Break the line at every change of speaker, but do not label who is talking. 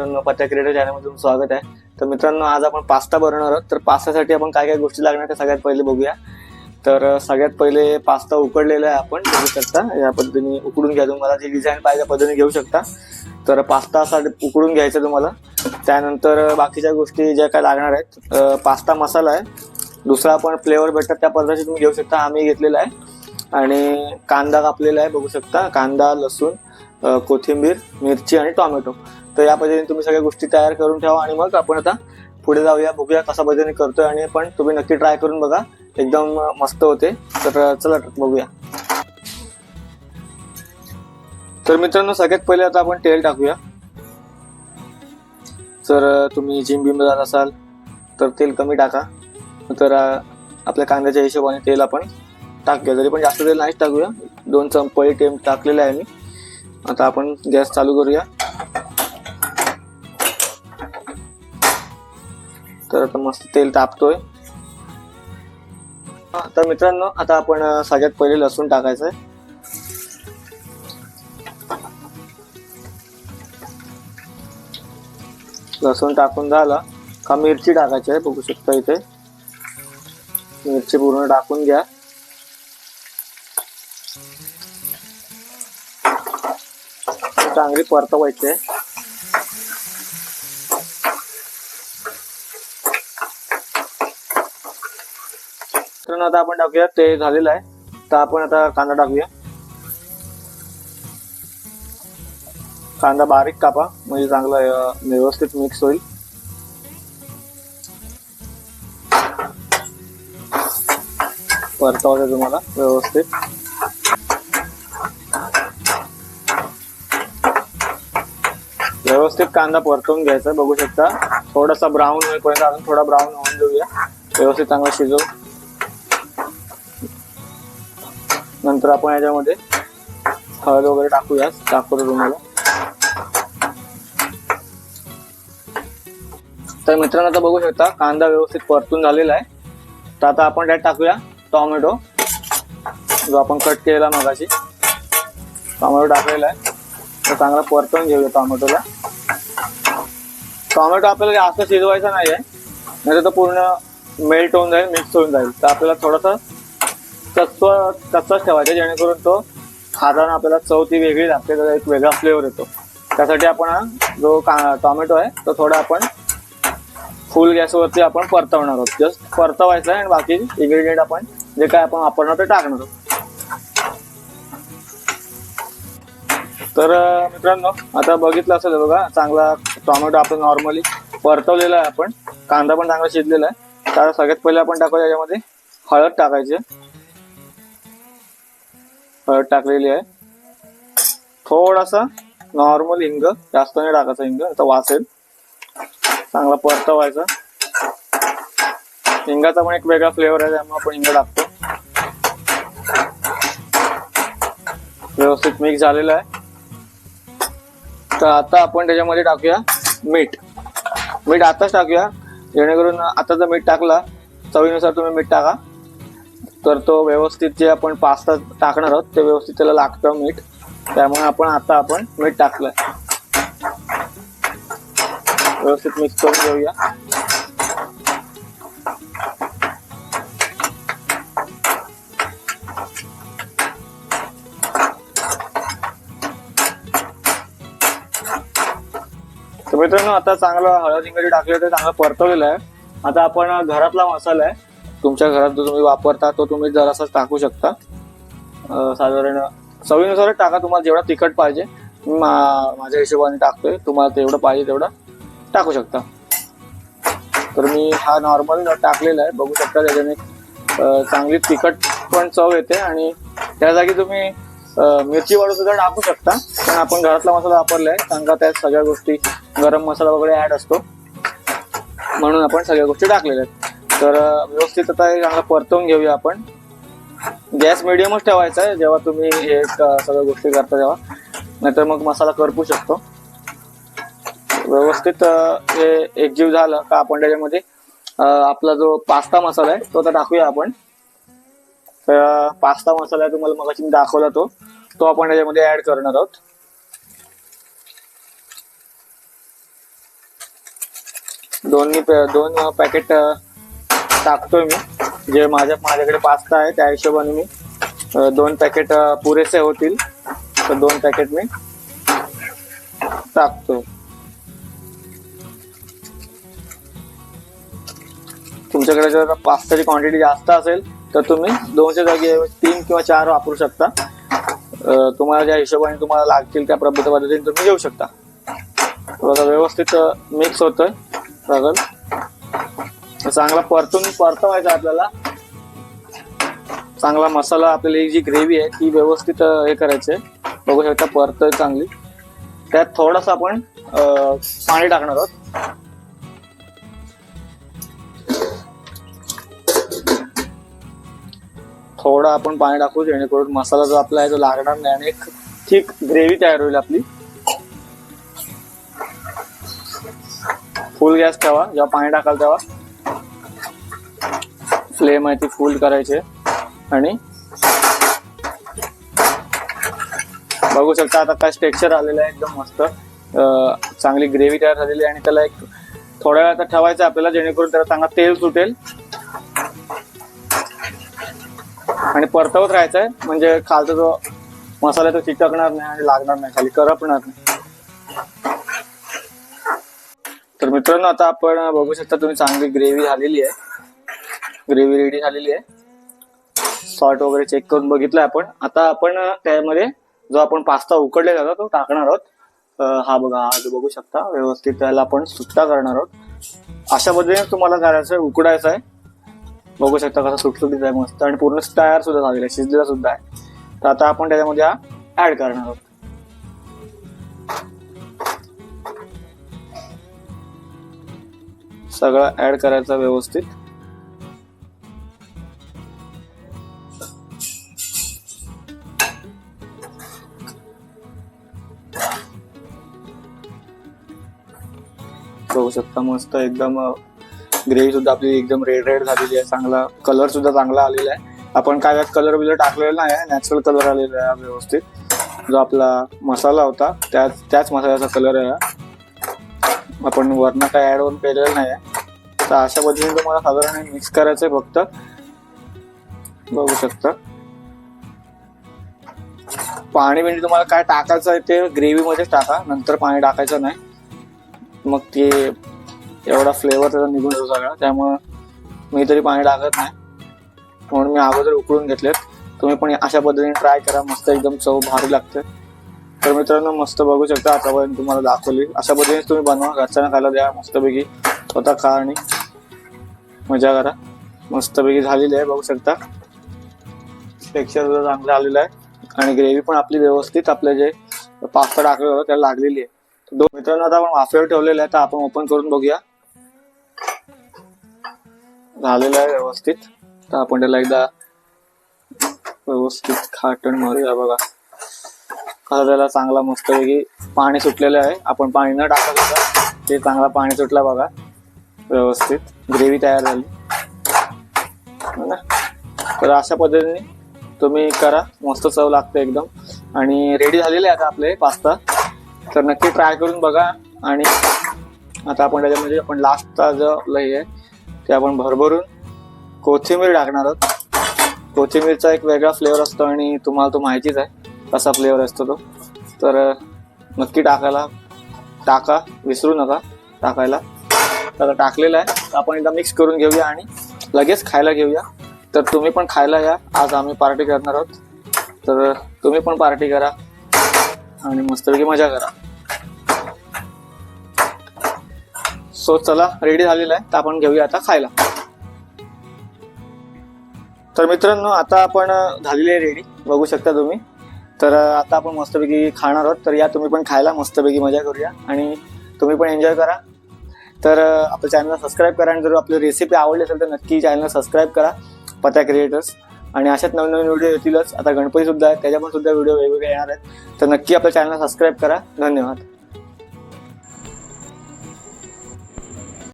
मित्रांनो पत्या क्रिएटर चॅनलमध्ये स्वागत आहे. तर मित्रांनो आज आपण पास्ता बनवणार आहोत. तर पास्तासाठी आपण काय काय गोष्टी लागणार त्या सगळ्यात पहिले बघूया. तर सगळ्यात पहिले पास्ता उकडलेला आहे आपण बघू शकता. या पद्धतीने उकडून घ्या तुम्हाला जे डिझाईन पाहिजे त्या पद्धतीने घेऊ शकता. तर पास्ता असा उकडून घ्यायचा तुम्हाला. त्यानंतर बाकीच्या गोष्टी ज्या काय लागणार आहेत पास्ता मसाला आहे. दुसरा आपण फ्लेवर भेटतात त्या पद्धतीने तुम्ही घेऊ शकता. आम्ही घेतलेला आहे. आणि कांदा कापलेला आहे बघू शकता. कांदा लसूण कोथिंबीर मिरची आणि टोमॅटो. तर या पद्धतीने तुम्ही सगळ्या गोष्टी तयार करून ठेवा आणि मग आपण आता पुढे जाऊया बघूया कशा पद्धतीने करतोय आणि पण तुम्ही नक्की ट्राय करून बघा. एकदम मस्त होते. तर चला बघूया. तर मित्रांनो सगळ्यात पहिले आता आपण तेल टाकूया. जर तुम्ही जिम बिम जात असाल तर तेल कमी टाका. तर आपल्या कांद्याच्या हिशोबाने तेल आपण टाकूया. जरी पण जास्त तेल नाहीच टाकूया. दोन चमपळी टेम टाकलेले आहे मी. आता आपण गॅस चालू करूया. तर आता मस्त तेल तापतोय. तर मित्रांनो आता आपण सगळ्यात पहिले लसूण टाकायचं आहे लसूण टाकून झालं. का मिरची टाकायची आहे बघू शकता इथे. मिरची पूर्ण टाकून घ्या. चांगली परतवायची आहे. तर आता आपण टाकूया. ते झालेलं आहे. तर आपण आता कांदा टाकूया. कांदा बारीक कापा. म्हणजे चांगला व्यवस्थित मिक्स होईल. परतवायचं तुम्हाला व्यवस्थित. व्यवस्थित कांदा परतवून घ्यायचा बघू शकता. थोडासा ब्राऊन होईपर्यंत अजून थोडा ब्राऊन होऊन देऊया व्यवस्थित चांगला शिजवू नंतर आपण याच्यामध्ये हळद वगैरे टाकूया दाखवतो तुम्हाला. तर मित्रांनो आता बघू शकता कांदा व्यवस्थित परतून झालेला आहे. तर आता आपण त्यात टाकूया टोमॅटो जो आपण कट केलेला मगाशी. टोमॅटो टाकलेला आहे. तर चांगला परतून घेऊया टोमॅटोला. टोमॅटो आपल्याला जास्त शिजवायचा नाही आहे नाही तर पूर्ण मेल्ट होऊन जाईल मिक्स होऊन जाईल. तर आपल्याला थोडासा कच्चा कच्चाच ठेवायचा जेणेकरून तो खाताना आपल्याला चव ती वेगळी लागते त्याचा एक वेगळा फ्लेवर येतो. त्यासाठी आपण जो का टोमॅटो आहे तो थोडा आपण फुल गॅसवरती आपण परतवणार आहोत. जस्ट परतवायचा आहे आणि बाकी इन्ग्रेडियंट आपण जे काय आपण वापरणार ते टाकणार आहोत. तर मित्रांनो आता बघितलं असेल बघा चांगला टोमॅटो आपण नॉर्मली परतवलेला आहे आपण. कांदा पण चांगला शिजलेला आहे. तर सगळ्यात पहिले आपण टाकूया याच्यामध्ये हळद टाकायची. हळद टाकलेली आहे. थोडासा नॉर्मल हिंग जास्त नाही टाकायचा हिंग आता वासेल. चांगला परतवायचा. हिंगाचा पण एक वेगळा फ्लेवर आहे त्यामुळे आपण हिंग टाकतो. व्यवस्थित मिक्स झालेला आहे. तर आता आपण त्याच्यामध्ये टाकूया मीठ. मीठ आताच टाकूया. जेणेकरून आता जर मीठ टाकला चवीनुसार तुम्ही मीठ टाका. तर तो व्यवस्थित जे आपण पास्ता टाकणार आहोत ते व्यवस्थित त्याला लागतं मीठ. त्यामुळे आपण आता आपण मीठ टाकलंय. व्यवस्थित मिक्स करून घेऊया. तर मित्रांनो आता चांगलं हळद इंगडी टाकले ते चांगलं परतवलेलं आहे. आता आपण घरातला मसाला आहे. तुमच्या घरात जो तुम्ही वापरता तो तुम्ही जरासा टाकू शकता. साधारण चवीनुसारच टाका तुम्हाला जेवढा तिखट पाहिजे मी मा- माझ्या हिशोबाने टाकतोय. तुम्हाला तेवढं पाहिजे तेवढं टाकू शकता. तर मी हा नॉर्मल टाकलेला आहे. बघू शकता त्याच्याने चांगली तिखट पण चव येते आणि त्या जागी तुम्ही मिरची वाळू सुद्धा टाकू शकता. पण आपण घरातला मसाला वापरला आहे कारण का त्यात सगळ्या गोष्टी गरम मसाला वगैरे ऍड असतो. म्हणून आपण सगळ्या गोष्टी टाकलेल्या आहेत. तर व्यवस्थित आता चांगला परतवून घेऊया आपण. गॅस मिडियमच ठेवायचा आहे जेव्हा तुम्ही हे सगळ्या गोष्टी करता तेव्हा. नाहीतर मग मसाला करपू शकतो. व्यवस्थित हे एकजीव झालं का आपण त्याच्यामध्ये आपला जो पास्ता मसाला आहे तो आता टाकूया आपण. तर पास्ता मसाला आहे तुम्हाला मगाशी मी दाखवला तो. तो आपण त्याच्यामध्ये ऍड करणार आहोत. दोन्ही दोन पॅकेट टाकतोय मी. जे माझ्या माझ्याकडे पास्ता आहे त्या हिशोबाने मी दोन पॅकेट पुरेसे होतील. तर दोन पॅकेट मी टाकतो तुमच्याकडे जर पास्ताची क्वांटिटी जास्त असेल तर तुम्ही दोनशे जागी तीन किंवा चार वापरू शकता. तुम्हाला ज्या हिशोबाने तुम्हाला लागतील त्या प्रबुद्ध पद्धतीने तुम्ही घेऊ शकता. बघा व्यवस्थित मिक्स होतोय. बघा. चांगला परतून परतवायचा आपल्याला. चांगला मसाला आपल्याला ही जी ग्रेव्ही आहे ती व्यवस्थित हे करायची आहे बघू शकता परतोय चांगली. त्यात थोडासा आपण पाणी टाकणार आहोत. थोडं आपण पाणी टाकू जेणेकरून मसाला जो आपला आहे तो लागणार नाही आणि एक ठीक ग्रेव्ही तयार होईल आपली. फुल गॅस ठेवा. जेव्हा पाणी टाकाल तेव्हा. फ्लेम आहे ती फुल करायची. आणि बघू शकता आता काय टेक्स्चर आलेलं आहे एकदम मस्त. चांगली ग्रेव्ही तयार झालेली आहे आणि त्याला एक थोड्या वेळात ठेवायचं आहे आपल्याला जेणेकरून त्याला चांगला तेल सुटेल. आणि परतवत राहायचं आहे म्हणजे खालचा जो मसाला तो चिटकणार नाही आणि लागणार नाही खाली करपणार नाही. तर मित्रांनो आता आपण बघू शकता तुम्ही चांगली ग्रेव्ही झालेली आहे. ग्रेव्ही रेडी झालेली आहे. सॉल्ट वगैरे चेक करून बघितलं आपण. आता आपण त्यामध्ये जो आपण पास्ता उकडलेला होता तो टाकणार आहोत. हा बघा हा बघू शकता व्यवस्थित त्याला आपण सुट्टा करणार आहोत. अशा पद्धतीने तुम्हाला करायचं आहे उकडायचं आहे. बघू शकता कसं सुटसुटीत आहे मस्त आणि पूर्ण तयार सुद्धा झालेला आहे शिजलेला सुद्धा आहे. तर आता आपण त्याच्यामध्ये हा ऍड करणार आहोत. सगळं ऍड करायचं व्यवस्थित. शकता मस्त एकदम ग्रेव्ही सुद्धा आपली एकदम रेड रेड झालेली आहे. चांगला कलर सुद्धा चांगला आलेला आहे. आपण काय यात कलर बिलर टाकलेला नाही आहे. नॅचरल कलर आलेला आहे व्यवस्थित. जो आपला मसाला होता त्याच त्याच मसाल्याचा कलर आहे आपण वरनं काय ऍड ऑन केलेलं नाही आहे. तर अशा पद्धतीने तुम्हाला साधारण मिक्स करायचं आहे फक्त. बघू शकता. पाणी म्हणजे तुम्हाला काय टाकायचं आहे ते ग्रेव्हीमध्येच टाका. नंतर पाणी टाकायचं नाही. मग ते एवढा फ्लेवर त्याचा निघून जातो सगळा. त्यामुळं मी तरी पाणी टाकत नाही. म्हणून मी अगोदर उकळून घेतलेत. तुम्ही पण अशा पद्धतीने ट्राय करा. मस्त एकदम चव भारी लागते. तर मित्रांनो मस्त बघू शकता आतापर्यंत तुम्हाला दाखवली. अशा पद्धतीने तुम्ही बनवा. घरच्यांना खायला द्या. मस्तपैकी स्वतः खा आणि मजा करा. मस्तपैकी झालेली आहे बघू शकता. टेक्स्चर सुद्धा चांगलं आलेलं आहे. आणि ग्रेव्ही पण आपली व्यवस्थित आपलं जे पास्ता टाकलेलं होतं त्याला लागलेली आहे. दोन मित्रांनो आता आपण वाफेवर ठेवलेलं आहे तर आपण ओपन करून बघूया. झालेलं आहे व्यवस्थित. तर आपण त्याला एकदा व्यवस्थित खाटण मारूया बघा. आता त्याला चांगला मस्तपैकी पाणी सुटलेलं आहे. आपण पाणी न टाकत होता. ते चांगला पाणी सुटला बघा. व्यवस्थित. ग्रेव्ही तयार झाली. ना तर अशा पद्धतीने तुम्ही करा. मस्त चव लागते एकदम. आणि रेडी झालेले आहे आता आपले पास्ता. तर नक्की ट्राय करून बघा. आणि आता आपण त्याच्यामध्ये आपण लास्टचा जो लई आहे ते आपण भरभरून कोथिंबीर टाकणार आहोत. कोथिंबीरचा एक वेगळा फ्लेवर असतो आणि तुम्हाला तो माहितीच आहे कसा फ्लेवर असतो तो. तर नक्की टाकायला टाका विसरू नका टाकायला. तर टाकलेलं आहे. आपण एकदा मिक्स करून घेऊया आणि लगेच खायला घेऊया. तर तुम्ही पण खायला या. आज आम्ही पार्टी करणार आहोत. तर तुम्ही पण पार्टी करा आणि मस्तपैकी मजा करा. सो चला रेडी झालेला आहे. तर आपण घेऊया आता खायला. तर मित्रांनो आता आपण झालेली आहे रेडी बघू शकता तुम्ही. तर आता आपण मस्तपैकी खाणार आहोत. तर या तुम्ही पण खायला मस्तपैकी मजा करूया आणि तुम्ही पण एन्जॉय करा. तर आपल्या चॅनलला सबस्क्राईब करा आणि जर आपली रेसिपी आवडली असेल तर नक्की चॅनलला सबस्क्राईब करा पत्या क्रिएटर्स आणि अशाच नवीन नवीन व्हिडिओ येतीलच. आता गणपतीसुद्धा आहेत त्याच्या पण सुद्धा व्हिडिओ वेगवेगळे येणार आहेत. तर नक्की आपल्या चॅनलला सबस्क्राईब करा. धन्यवाद.